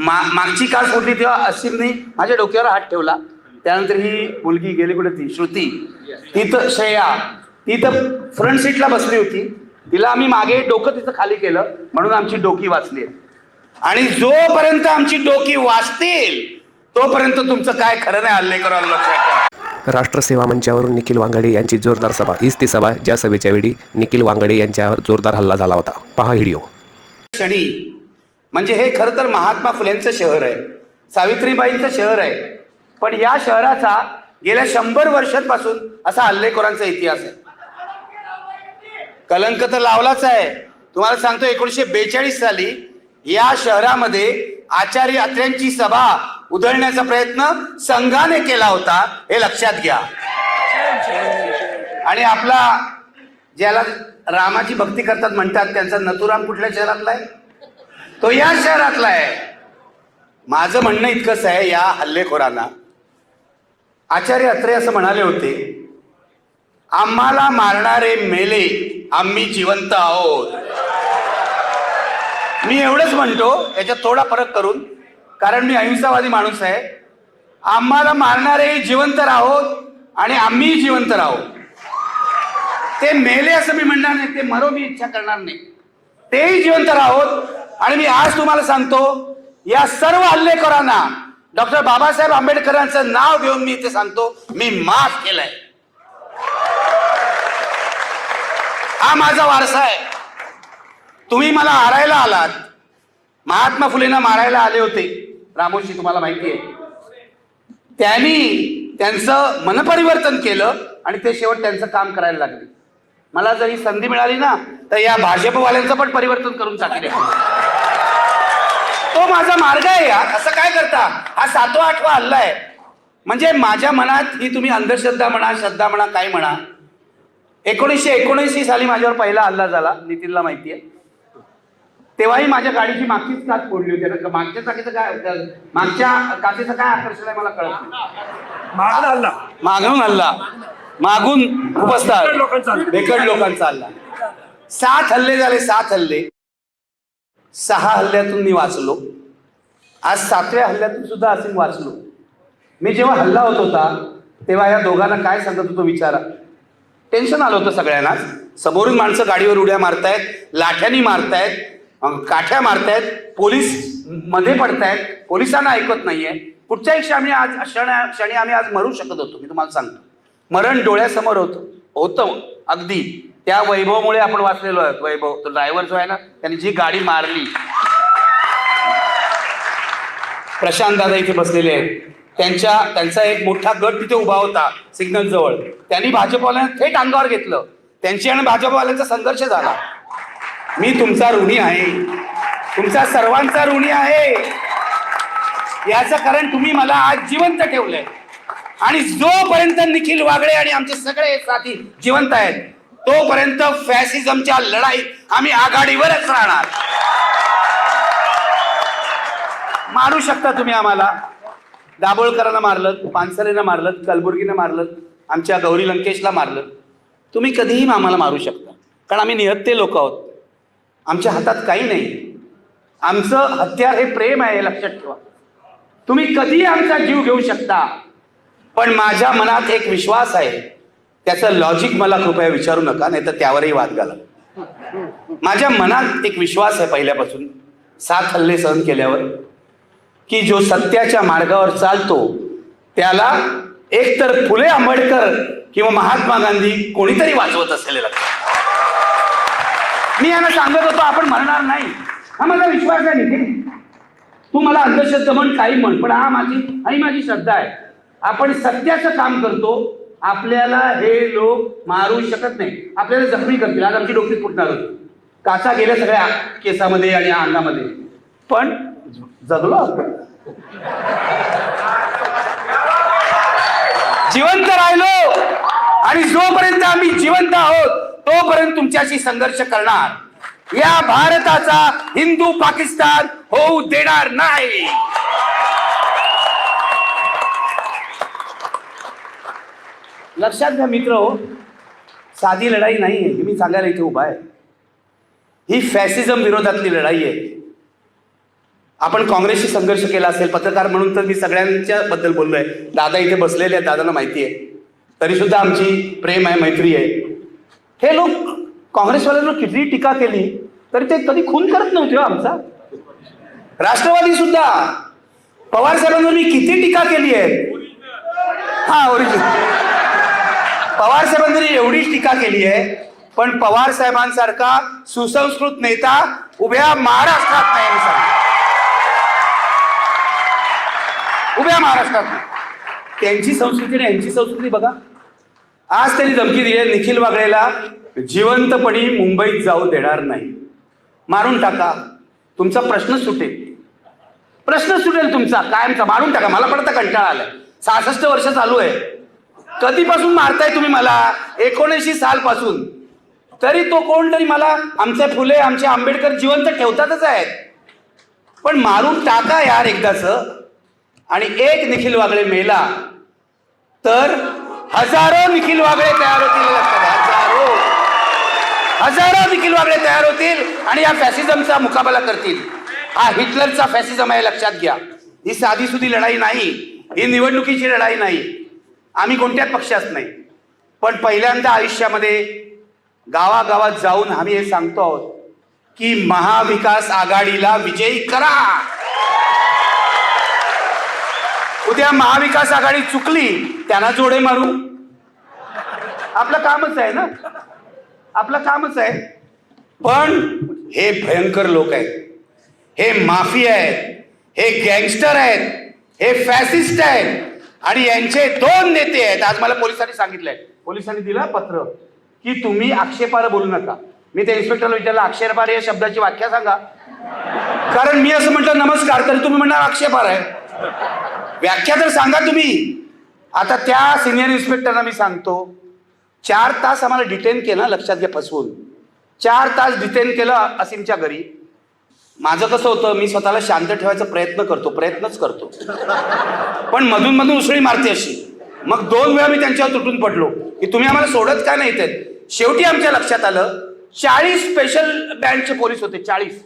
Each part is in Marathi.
मा मागची कार सोडली तेव्हा असिमने माझ्या डोक्यावर हात ठेवला. त्यानंतर ही मुलगी गेली कुठे ती? श्रुती. ती तर श्रेया. ती तर फ्रंट सीटला बसली होती. तिला आम्ही मागे डोकं तिचं खाली केलं. म्हणून आमची डोकी वाचली. आणि जोपर्यंत आमची डोकी वाचतील तोपर्यंत तुमचं काय खरं नाही हल्ले करा लक्षात ठेवा. राष्ट्रसेवा मंचावरून निखिल वांगडे यांची जोरदार सभा. हीच ती सभा ज्या सभेच्या वेळी निखिल वांगडे यांच्यावर जोरदार हल्ला झाला होता. पहा व्हिडिओ. क्षणी म्हणजे हे खरं तर महात्मा फुलेंचं शहर आहे. सावित्रीबाईंचं शहर आहे. पण या शहराचा गेल्या शंभर वर्षांपासून असा हल्लेखोरांचा इतिहास आहे. कलंक तर लावलाच आहे. तुम्हाला सांगतो एकोणीसशे बेचाळीस साली या शहरामध्ये आचार्य अत्र्यांची सभा उधळण्याचा प्रयत्न संघाने केला होता हे लक्षात घ्या. आणि आपला ज्याला रामाची भक्ती करतात म्हणतात त्यांचा नथुराम कुठल्या शहरातला आहे? तो या शहरातला आहे. माझं म्हणणं इतकंच आहे या हल्लेखोरांना. आचार्य अत्रे असं म्हणाले होते आम्हाला मारणारे मेले आम्ही जिवंत आहोत. मी एवढंच म्हणतो याच्यात थोडा फरक करून कारण मी अहिंसावादी माणूस आहे. आम्हाला मारणारे जिवंत राहोत आणि आम्ही जिवंत आहोत ते मेले असं मी म्हणणार नाही ते मरो मी इच्छा करणार नाही. तेही जिवंत राहोत आणि मी आज तुम्हाला सांगतो या सर्व हल्लेखोरांना डॉक्टर बाबासाहेब आंबेडकरांचं नाव घेऊन मी इथे सांगतो मी माफ केलंय. हा माझा वारसा आहे. तुम्ही मला हारायला आलात. महात्मा फुलेंना मारायला आले होते. रामोशी तुम्हाला माहिती आहे. त्यांनी त्यांचं मनपरिवर्तन केलं आणि ते शेवट त्यांचं काम करायला लागले. मला जर ही संधी मिळाली ना तर या भाजपवाल्यांचं पण परिवर्तन करून टाकेल. तो माझा मार्ग आहे या असं काय करता? हा सातवा आठवा हल्ला आहे. म्हणजे माझ्या मनात ही तुम्ही अंधश्रद्धा म्हणा श्रद्धा म्हणा काय म्हणा एकोणीसशे एकोणऐंशी साली माझ्यावर पहिला हल्ला झाला. नितीनला माहिती आहे तेव्हाही माझ्या गाडीची मागचीच काच फोडली होती. मागच्या चाकीचं काय मागच्या काचेचं काय आकर्षण आहे मला कळत मागला हल्ला. मागून हल्ला. मागून लोकांचा हल्ला. बेकड लोकांचा हल्ला. सात हल्ले झाले सात हल्ले. सहा हल्ल्यातून मी वाचलो. आज सातव्या हल्ल्यातून सुद्धा असे वाचलो मी जेव्हा हल्ला होत होता तेव्हा या दोघांना काय सांगत होतो विचारा. टेन्शन आलं होतं सगळ्यांना. समोरून माणसं गाडीवर उड्या मारतायत लाठ्यानी मारतायत काठ्या मारतायत पोलीसमध्ये पडतायत पोलिसांना ऐकत नाहीये. कुठच्याही क्षणी आज क्षण क्षणी आम्ही आज मरू शकत होतो मी तुम्हाला सांगतो. मरण डोळ्यासमोर होतं होतं अगदी. त्या वैभवामुळे आपण वाचलेलो आहोत. वैभव तो ड्रायव्हर जो आहे ना त्यांनी जी गाडी मारली प्रशांत दादा इथे बसलेले आहेत. त्यांच्या त्यांचा एक मोठा गट तिथे उभा होता सिग्नल जवळ त्यांनी भाजपवाल्यांना थेट अंगावर घेतलं. त्यांची आणि भाजपवाल्यांचा संघर्ष झाला. मी तुमचा ऋणी आहे. तुमचा सर्वांचा ऋणी आहे. याचं कारण तुम्ही मला आज जिवंत ठेवलंय. आणि जोपर्यंत निखिल वागळे आणि आमचे सगळे साथी जिवंत आहेत तोपर्यंत फॅसिझमच्या लढाईत आम्ही आघाडीवरच राहणार. मारू शकता तुम्ही आम्हाला. दाभोळकरांना मारलं पानसरेनं मारलं कलबुर्गीनं मारलं आमच्या गौरी लंकेशला मारलं. तुम्ही कधीही आम्हाला मारू शकता. कारण आम्ही निहत्ते लोक आहोत. आमच्या हातात काही नाही. आमचं हत्यार हे प्रेम आहे हे लक्षात ठेवा. तुम्ही कधीही आमचा जीव घेऊ शकता. पण माझ्या मनात एक विश्वास आहे. त्याचं लॉजिक मला कृपया विचारू नका नाही तर त्यावरही वाद घाला. माझ्या मनात एक विश्वास आहे पहिल्यापासून. सात हल्ले सहन केल्यावर. की जो सत्याच्या मार्गावर चालतो त्याला एकतर फुले आंबेडकर किंवा महात्मा गांधी कोणीतरी वाचवत असेल हे मी यांना सांगत होतो आपण म्हणणार नाही. हा माझा विश्वास आहे नितीन. तू मला अंधश्रद्धा म्हण काही म्हण पण हा माझी आणि माझी श्रद्धा आहे. आपण सत्याचं काम करतो आपल्याला हे लोक मारू शकत नाही. आपल्याला जखमी करतील. आज आमची डोकी फुटणार होती. काचा गेल्या सगळ्या केसामध्ये आणि अंगामध्ये. पण जगलो आपण. जिवंत राहिलो. आणि जोपर्यंत आम्ही जिवंत आहोत तोपर्यंत तुमच्याशी संघर्ष करणार. या भारताचा हिंदू पाकिस्तान होऊ देणार नाही. लक्षात घ्या मित्र हो साधी लढाई नाही आहे मी सांगायला इथे उभा आहे. ही फॅसिझम विरोधातली लढाई आहे. आपण काँग्रेसशी संघर्ष केला असेल पत्रकार म्हणून तर मी सगळ्यांच्या बद्दल बोललोय. दादा इथे बसलेले आहेत दादांना माहिती आहे. तरी सुद्धा आमची प्रेम आहे मैत्री आहे. हे लोक काँग्रेसवाल्यांवर किती टीका केली तरी ते कधी खून करत नव्हते हो आमचा. राष्ट्रवादी सुद्धा. पवार साहेबांवर मी किती टीका केली आहे. हा ओरिजिनल पवार साहेबांनी एवढीच टीका केली आहे पण पवार साहेबांसारखा सुसंस्कृत नेता उभ्या महाराष्ट्रात नाही उभ्या महाराष्ट्रात. त्यांची संस्कृती आणि यांची संस्कृती बघा. आज त्यांनी धमकी दिली आहे निखिल वागळेला जिवंतपणी मुंबईत जाऊ देणार नाही. मारून टाका. तुमचा प्रश्न सुटेल. प्रश्न सुटेल तुमचा. कायमचा. मारून टाका. मला पण आता कंटाळा आलाय. सहासष्ट वर्ष चालू आहे. कधीपासून मारताय तुम्ही मला? एकोणऐंशी साल पासून तरी तो कोण तरी मला आमचे फुले आमचे आंबेडकर जिवंत ठेवतातच आहेत. पण मारून टाका यार एकदाच. आणि एक निखिल वागळे मेला तर हजारो निखिल वागळे तयार होतील हजारो. हजारो निखिल वागळे तयार होतील आणि या फॅसिझमचा मुकाबला करतील. हा हिटलरचा फॅसिझम आहे लक्षात घ्या. ही साधी सुधी लढाई नाही ही निवडणुकीची लढाई नाही. आम्ही कोणत्याच पक्षात नाही. पण पहिल्यांदा आयुष्यामध्ये गावागावात जाऊन आम्ही हे सांगतो आहोत की महाविकास आघाडीला विजयी करा. उद्या महाविकास आघाडी चुकली त्यांना जोडे मारू. आपलं कामच आहे ना? आपलं कामच आहे. पण हे भयंकर लोक आहेत. हे माफी आहेत. हे गँगस्टर आहेत. हे फॅसिस्ट आहेत. आणि यांचे दोन नेते आहेत. आज मला पोलिसांनी सांगितलंय. पोलिसांनी दिलं पत्र. की तुम्ही आक्षेपार बोलू नका. मी त्या इन्स्पेक्टरला विचारलं आक्षेपार या शब्दाची व्याख्या सांगा. कारण मी असं म्हटलं नमस्कार तरी तुम्ही म्हणणार आक्षेपार आहे. व्याख्या तर सांगा तुम्ही. आता त्या सिनियर इन्स्पेक्टरना मी सांगतो चार तास आम्हाला डिटेन केलं लक्षात घ्या फसवून. चार तास डिटेन केलं असीमच्या घरी. माझं कसं होतं मी स्वतःला शांत ठेवायचा प्रयत्न करतो प्रयत्नच करतो. पण मधून मधून उसळी मारते अशी. मग दोन वेळा मी त्यांच्यावर तुटून पडलो की तुम्ही आम्हाला सोडत का नाही येत शेवटी आमच्या लक्षात आलं चाळीस स्पेशल बँडचे पोलीस होते चाळीस.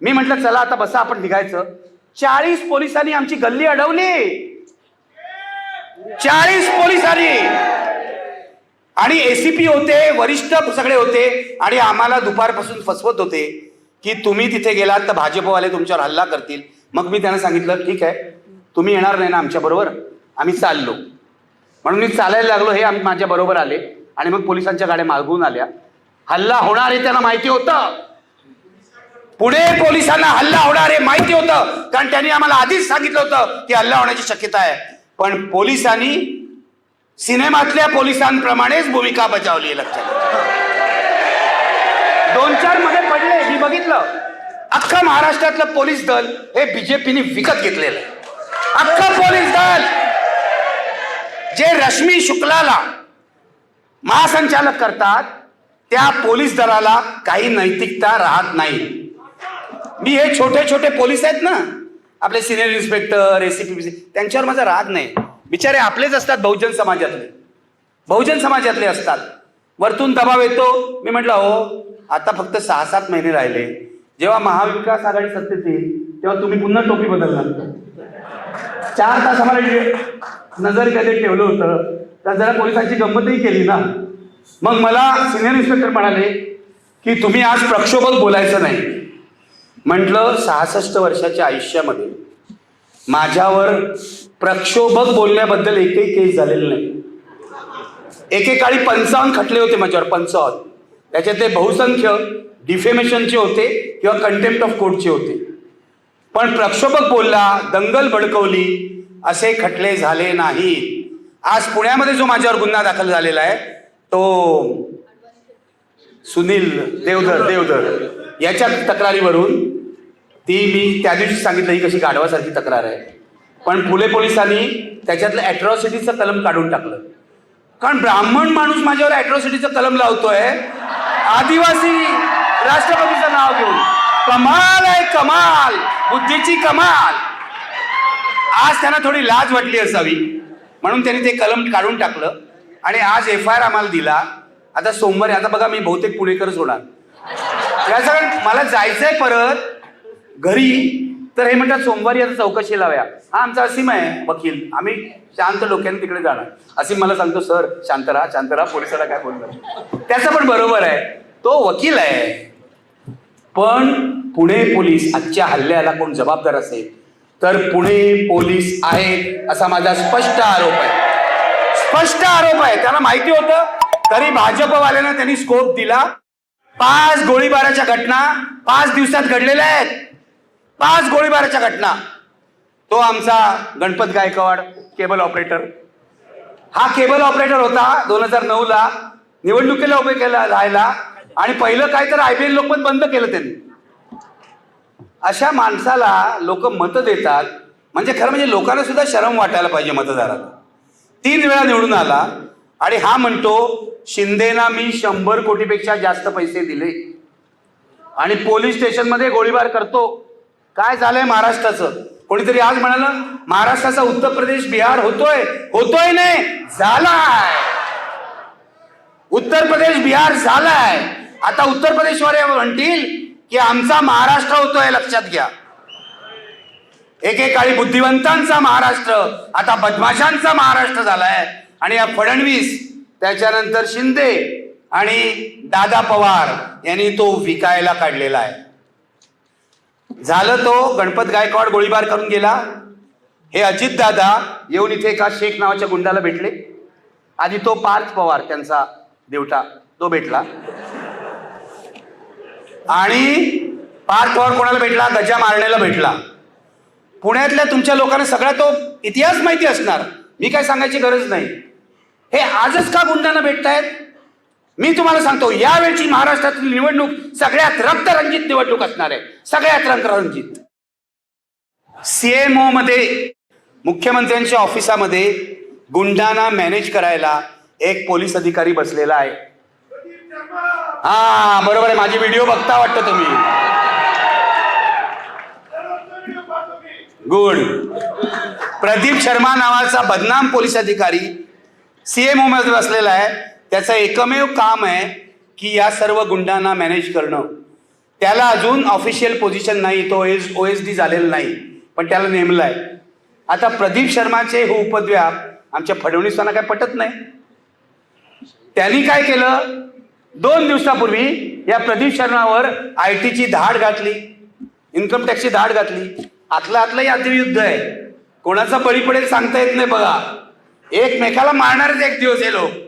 मी म्हटलं चला आता बसा आपण निघायचं. चाळीस पोलिसांनी आमची गल्ली अडवली. चाळीस पोलिसांनी. आणि एसीपी होते वरिष्ठ सगळे होते आणि आम्हाला दुपारपासून फसवत होते की तुम्ही तिथे गेलात तर भाजपवाले तुमच्यावर हल्ला करतील. मग मी त्यांना सांगितलं ठीक आहे तुम्ही येणार नाही ना आमच्या बरोबर? आम्ही चाललो. म्हणून मी चालायला लागलो हे आम्ही माझ्या बरोबर आले आणि मग पोलिसांच्या गाड्या मागून आल्या. हल्ला होणार हे त्यांना माहिती होतं. पुढे पोलिसांना हल्ला होणार हे माहिती होतं कारण त्यांनी आम्हाला आधीच सांगितलं होतं की हल्ला होण्याची शक्यता आहे. पण पोलिसांनी सिनेमातल्या पोलिसांप्रमाणेच भूमिका बजावली आहे लक्षात दोन चारमध्ये पडले मी बघितलं. अख्खा महाराष्ट्रातलं पोलीस दल हे बीजेपीने विकत घेतलेलं आहे. अख्खं पोलीस दल! जे रश्मी शुक्लाला महासंचालक करतात त्या पोलीस दलाला काही नैतिकता राहत नाही. मी हे छोटे छोटे पोलीस आहेत ना आपले सिनियर इन्स्पेक्टर एसीपी त्यांच्यावर माझा राग नाही. बिचारे आपलेच असतात बहुजन समाजातले. बहुजन समाजातले असतात. वरतून दबाव येतो. मी म्हटलं हो आता फक्त सहा सात महिने राहिले. जेव्हा महाविकास आघाडी सत्तेत येईल तेव्हा तुम्ही पुन्हा टोपी बदलणार. चार तास आम्हाला नजर कधी ठेवलं होतं तर जरा पोलिसांची गंमतही केली ना. मग मला सिनियर इन्स्पेक्टर म्हणाले की तुम्ही आज प्रक्षोभक बोलायचं नाही. म्हटलं सहासष्ट वर्षाच्या आयुष्यामध्ये माझ्यावर प्रक्षोभक बोलण्याबद्दल एकही केस झालेलं नाही. एकेकाळी पंचावन्न खटले होते माझ्यावर पंचावन्न. त्याच्यातले बहुसंख्य डिफेमेशनचे होते किंवा कंटेम्प्ट ऑफ कोर्टचे होते. पण प्रक्षोभक बोलला दंगल भडकवली असे खटले झाले नाहीत आज पुण्यामध्ये जो माझ्यावर गुन्हा दाखल झालेला आहे तो सुनील देवधर देवधर. याच्या तक्रारीवरून ती मी त्या दिवशी सांगितलं ही कशी गाढवासारखी तक्रार आहे. पण फुले पोलिसांनी त्याच्यातलं अॅट्रॉसिटीचं कलम काढून टाकलं. कारण ब्राह्मण माणूस माझ्यावर अॅट्रॉसिटीचं कलम लावतोय आदिवासी राष्ट्रपतीचं नाव घेऊन. कमाल आहे कमाल बुद्धीची कमाल. आज त्यांना थोडी लाज वाटली असावी म्हणून त्यांनी ते कलम काढून टाकलं. आणि आज एफ आय आर आम्हाला दिला. आता सोमवारी आता बघा मी बहुतेक पुणेकरच होणार. याचं मला जायचंय परत घरी तर हे म्हणतात सोमवारी आता चौकशी लावया. हा आमचा असीम आहे वकील. आम्ही शांत डोक्याने तिकडे जाणार. असीम मला सांगतो सर शांत राहा शांत राहा पोलिसाला काय बोलणार? त्याचं पण बरोबर आहे. तो वकील आहे. पण पुणे पोलीस आजच्या हल्ल्याला कोण जबाबदार असेल? तर पुणे पोलीस आहेत असा माझा स्पष्ट आरोप आहे. स्पष्ट आरोप आहे. त्याला माहिती होतं तरी भाजपवाल्यांना त्यांनी स्कोप दिला. पाच गोळीबाराच्या घटना पाच दिवसात घडलेल्या आहेत. पाच गोळीबाराच्या घटना. तो आमचा गणपत गायकवाड केबल ऑपरेटर हा केबल ऑपरेटर होता दोन हजार नऊ ला निवडणुकीला उभे केला राहिला. आणि पहिलं काय तर आयले लोक पण बंद केलं त्यांनी. अशा माणसाला लोक मतं देतात. म्हणजे खरं म्हणजे लोकांना सुद्धा शरम वाटायला पाहिजे मतदाराला. तीन वेळा निवडून आला. आणि हा म्हणतो शिंदेना मी शंभर कोटीपेक्षा जास्त पैसे दिले. आणि पोलीस स्टेशनमध्ये गोळीबार करतो. काय झालंय महाराष्ट्राचं? कोणीतरी आज म्हणालं महाराष्ट्राचा उत्तर प्रदेश बिहार होतोय. होतोय नाही झालाय. उत्तर प्रदेश बिहार झालाय. आता उत्तर प्रदेशवर म्हणतील की आमचा महाराष्ट्र होतोय लक्षात घ्या. एकेकाळी बुद्धिवंतांचा महाराष्ट्र आता बदमाशांचा महाराष्ट्र झालाय. आणि या फडणवीस त्याच्यानंतर शिंदे आणि दादा पवार यांनी तो विकायला काढलेला आहे. झालं तो गणपत गायकवाड गोळीबार करून गेला. हे अजित दादा येऊन इथे एका शेख नावाच्या गुंडाला भेटले. आधी तो पार्थ पवार त्यांचा देवटा तो भेटला. आणि पार्थ पवार कोणाला भेटला? गजा मारण्याला भेटला. पुण्यातल्या तुमच्या लोकांना सगळा तो इतिहास माहिती असणार. मी काय सांगायची गरज नाही. हे आजच का गुंडांना भेटतायत? मी तुम्हाला सांगतो यावेळची महाराष्ट्रातील निवडणूक सगळ्यात रक्तरंजित निवडणूक असणार आहे. सगळ्यात रक्तरंजित सीएमओ मध्ये मुख्यमंत्र्यांच्या ऑफिसामध्ये गुंडांना मॅनेज करायला एक पोलीस अधिकारी बसलेला आहे. हा बरोबर आहे. माझी व्हिडिओ बघता वाटतं तुम्ही. गुड. प्रदीप शर्मा नावाचा बदनाम पोलीस अधिकारी सीएमओ मध्ये बसलेला आहे. त्याचं एकमेव काम आहे की या सर्व गुंडांना मॅनेज करणं. त्याला अजून ऑफिशियल पोझिशन नाही तो एस ओ एस डी झालेला नाही पण त्याला नेमलं आहे. आता प्रदीप शर्माचे हे उपद्व्याप आमच्या फडणवीसांना काय पटत नाही. त्यांनी काय केलं? दोन दिवसापूर्वी या प्रदीप शर्मावर आय टीची धाड घातली इन्कम टॅक्सची धाड घातली. आतलं आतलं युद्ध आहे. कोणाचा बळी पडेल सांगता येत नाही बघा. एकमेकाला मारणारच एक दिवस हे लोक.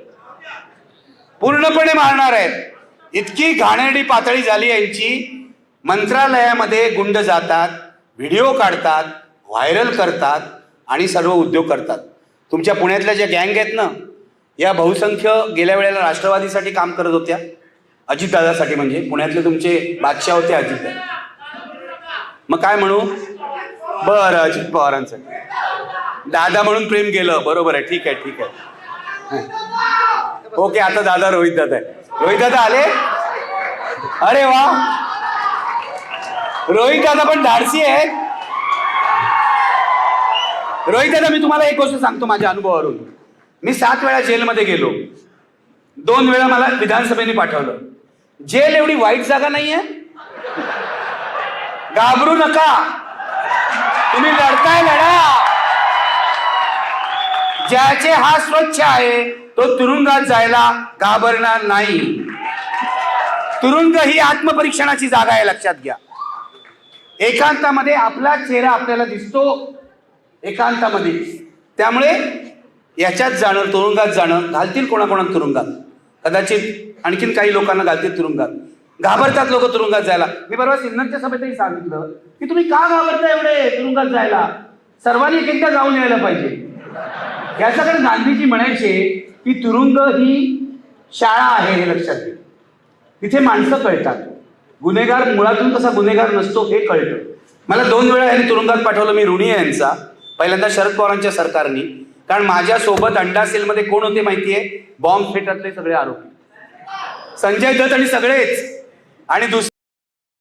पूर्णपणे मारणार आहेत. इतकी घाणेरडी पातळी झाली यांची मंत्रालयामध्ये गुंड जातात व्हिडिओ काढतात व्हायरल करतात आणि सर्व उद्योग करतात. तुमच्या पुण्यातल्या ज्या गँग आहेत ना या बहुसंख्य गेल्या वेळेला राष्ट्रवादीसाठी काम करत होत्या. अजितदादासाठी म्हणजे पुण्यातले तुमचे बादशाह होते अजितदादा मग काय म्हणू? बरं अजित पवारांसाठी दादा म्हणून प्रेम केलं. बरोबर आहे ठीक आहे ठीक आहे. ओके आता दादा रोहित दादा रोहित दादा आले? अरे वा. रोहित दादा पण धाडसी आहे रोहित दादा मी तुम्हाला एक गोष्ट सांगतो माझ्या अनुभवावरून. मी सात वेळा जेलमध्ये गेलो. दोन वेळा मला विधानसभेने पाठवलं. जेल एवढी वाईट जागा नाहीये? घाबरू नका. तुम्ही लढताय लढा. ज्याचे हा स्वच्छ आहे तो तुरुंगात जायला घाबरणार नाही. तुरुंग ही आत्मपरीक्षणाची जागा आहे लक्षात घ्या. एकांतामध्ये आपला चेहरा आपल्याला दिसतो एकांतामध्ये. त्यामुळे याच्यात जाणं तुरुंगात जाणं घालतील कोणाकोणा तुरुंगात. कदाचित आणखीन काही लोकांना घालतील तुरुंगात. घाबरतात लोक तुरुंगात जायला. मी बरोबर सिन्नरच्या सभेतही सांगितलं की तुम्ही का घाबरता एवढे तुरुंगात जायला? सर्वांनी एकदा जाऊन यायला पाहिजे. याच्याकडे गांधीजी म्हणायचे की तुरुंग ही शाळा आहे हे लक्षात घे. तिथे माणसं कळतात. गुन्हेगार मुळातून कसा गुन्हेगार नसतो हे कळतं. मला दोन वेळा यांनी तुरुंगात पाठवलं मी ऋणी आहे यांचा. पहिल्यांदा शरद पवारांच्या सरकारनी. कारण माझ्यासोबत अंडा सेलमध्ये कोण होते माहितीये बॉम्ब फेटातले सगळे आरोपी. संजय दत्त आणि सगळेच. आणि दुसरे